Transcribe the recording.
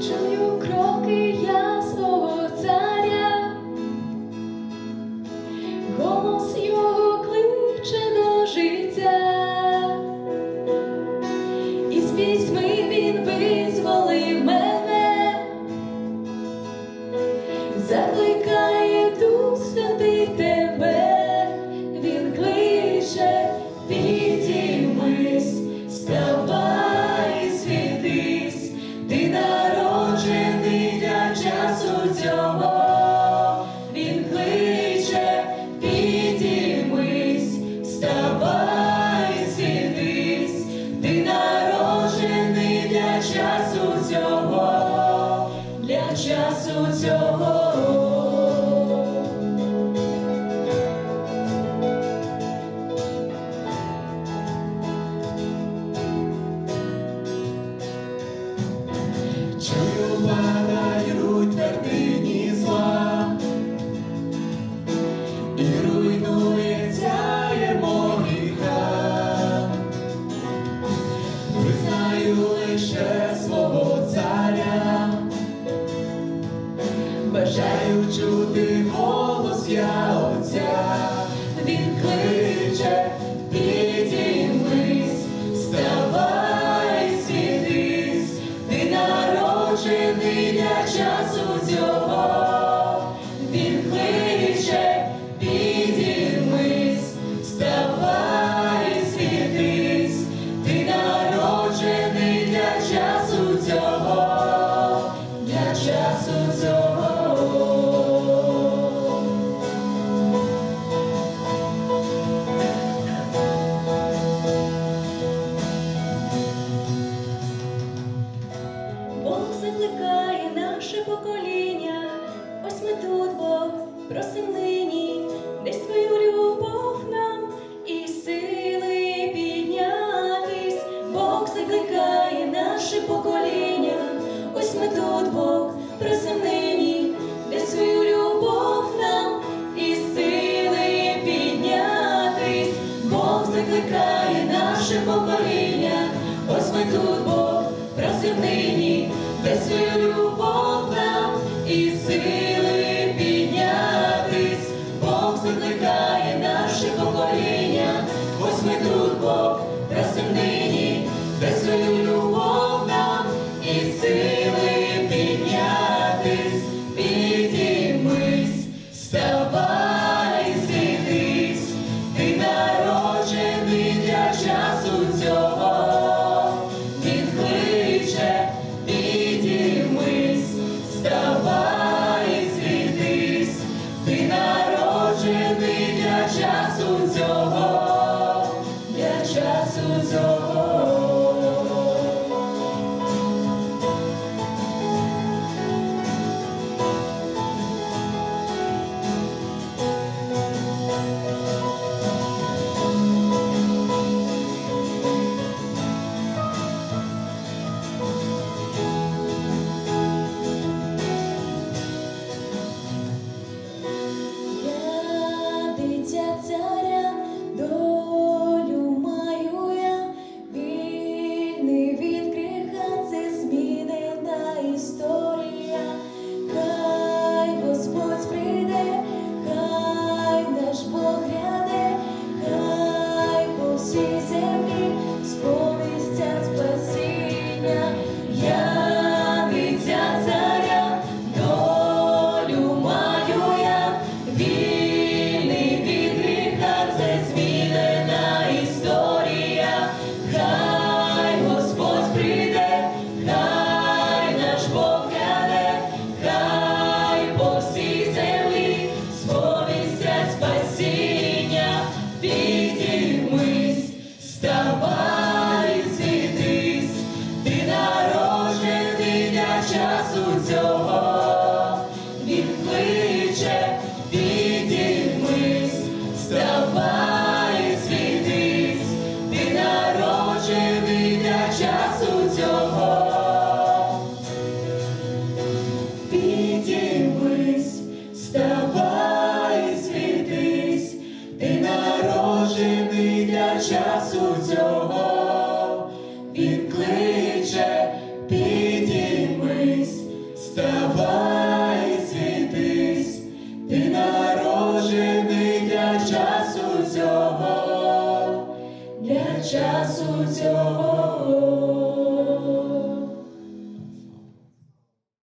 Just лише свого царя, бажаю чути. дай свою любов нам і сили піднятись, Бог закликає наше покоління, ось ми тут Бог приземлені, дай свою любов нам і сили піднятись, Бог закликає наше покоління, ось ми тут Бог просив нині, дай свою любов нам. Ось часу часу цього.